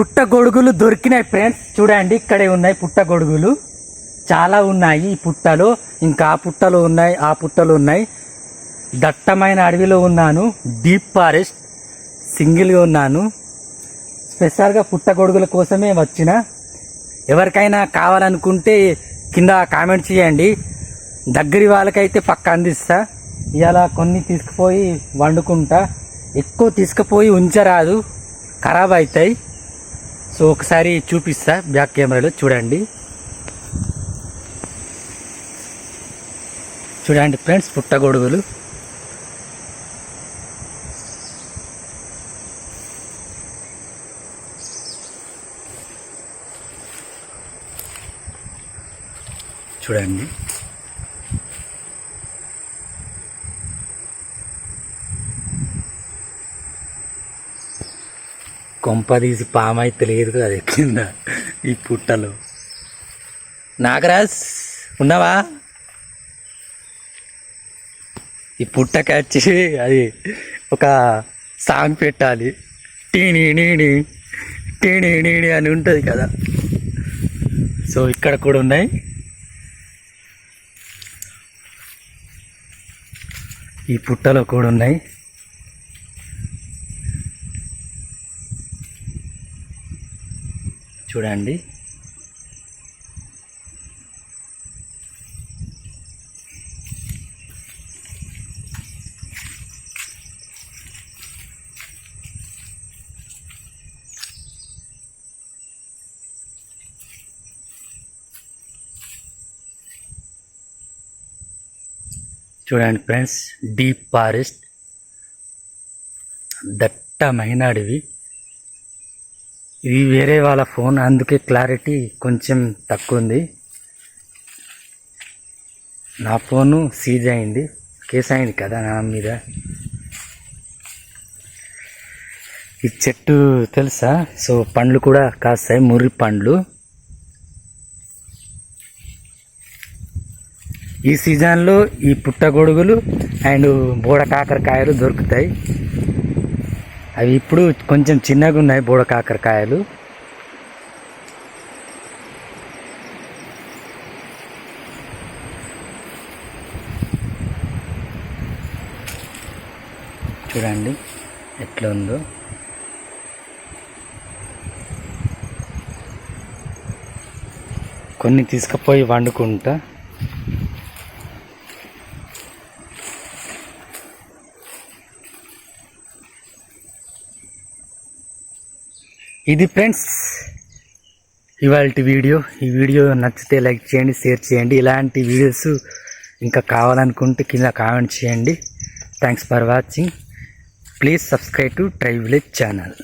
పుట్ట గొడుగులు దొరికినాయి ఫ్రెండ్స్. చూడండి ఇక్కడే ఉన్నాయి పుట్ట గొడుగులు. చాలా ఉన్నాయి ఈ పుట్టలో. ఇంకా ఆ పుట్టలు ఉన్నాయి ఆ పుట్టలు ఉన్నాయి. దట్టమైన అడవిలో ఉన్నాను డీప్ ఫారెస్ట్ సింగిల్గా ఉన్నాను. స్పెషల్గా పుట్ట గొడుగుల కోసమే వచ్చిన. ఎవరికైనా కావాలనుకుంటే కింద కామెంట్ చేయండి. దగ్గరి వాళ్ళకైతే పక్క అందిస్తా. ఇలా కొన్ని తీసుకుపోయి వండుకుంటా. ఎక్కువ తీసుకుపోయి ఉంచరాదు. ఖరాబ్ అవుతాయి. సో ఒకసారి చూపిస్తా బ్యాక్ కెమెరాలో చూడండి. చూడండి ఫ్రెండ్స్ పుట్టగొడుగులు. చూడండి. కొంప తీసి పామైతే లేదు అది కింద ఈ పుట్టలో. నాగరాజ్ ఉన్నావా? ఈ పుట్టకొచ్చి అది ఒక సాంగ్ పెట్టాలి. టీనీ నీని టీనీ నీని అని ఉంటుంది కదా. సో ఇక్కడ కూడా ఉన్నాయి. ఈ పుట్టలో కూడా ఉన్నాయి. చూడండి. చూడండి ఫ్రెండ్స్ డీప్ ఫారెస్ట్ దట్టమైన అడవి ఇది వేరే వాళ్ళ ఫోన్ అందుకే క్లారిటీ కొంచెం తక్కువ ఉంది నా ఫోను సీజ్ అయింది. కేసు అయింది కదా నా మీద. ఈ చెట్టు తెలుసా? సో పండ్లు కూడా కాస్తాయి ముర్రి పండ్లు. ఈ సీజన్లో ఈ పుట్టగొడుగులు అండ్ బోడ కాకరకాయలు దొరుకుతాయి. అవి ఇప్పుడు కొంచెం చిన్నగా ఉన్నాయి బోడ కాకరకాయలు. చూడండి ఎట్లా ఉందో. కొన్ని తీసుకుపోయి వండుకుంటా. ఇది ఫ్రెండ్స్ ఇవాళ వీడియో. ఈ వీడియో నచ్చితే లైక్ చేయండి షేర్ చేయండి. ఇలాంటి వీడియోస్ ఇంకా కావాలనుకుంటే కింద కామెంట్ చేయండి. Thanks for watching please subscribe to try village channel